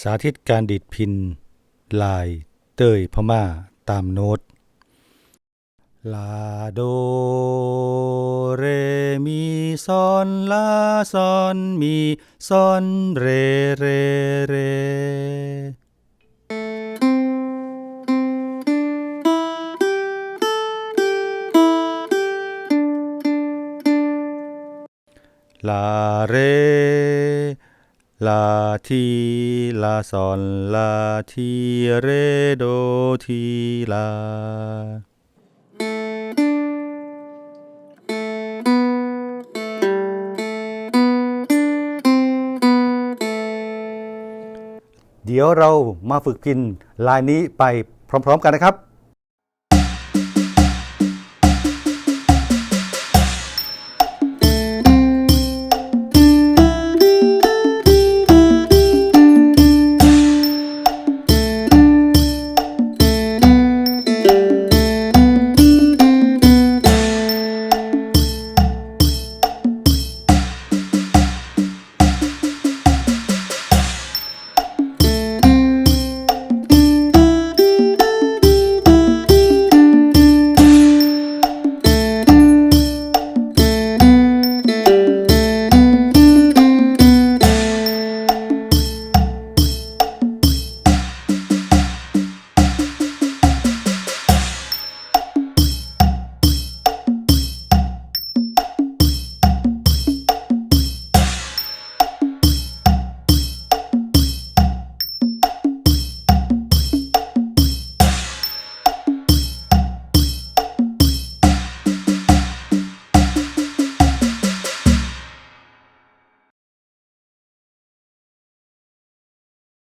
สาธิตการดีดพิน ลายเต้ยพม่าตามโน้ต ลาโดเรมีซอนลาซอนมีซอนเรเรเรลาเร ลาทีลาซอนลาทีเรโดทีลา เดี๋ยวเรามาฝึกพินลายนี้ไปพร้อม ๆ กันนะครับ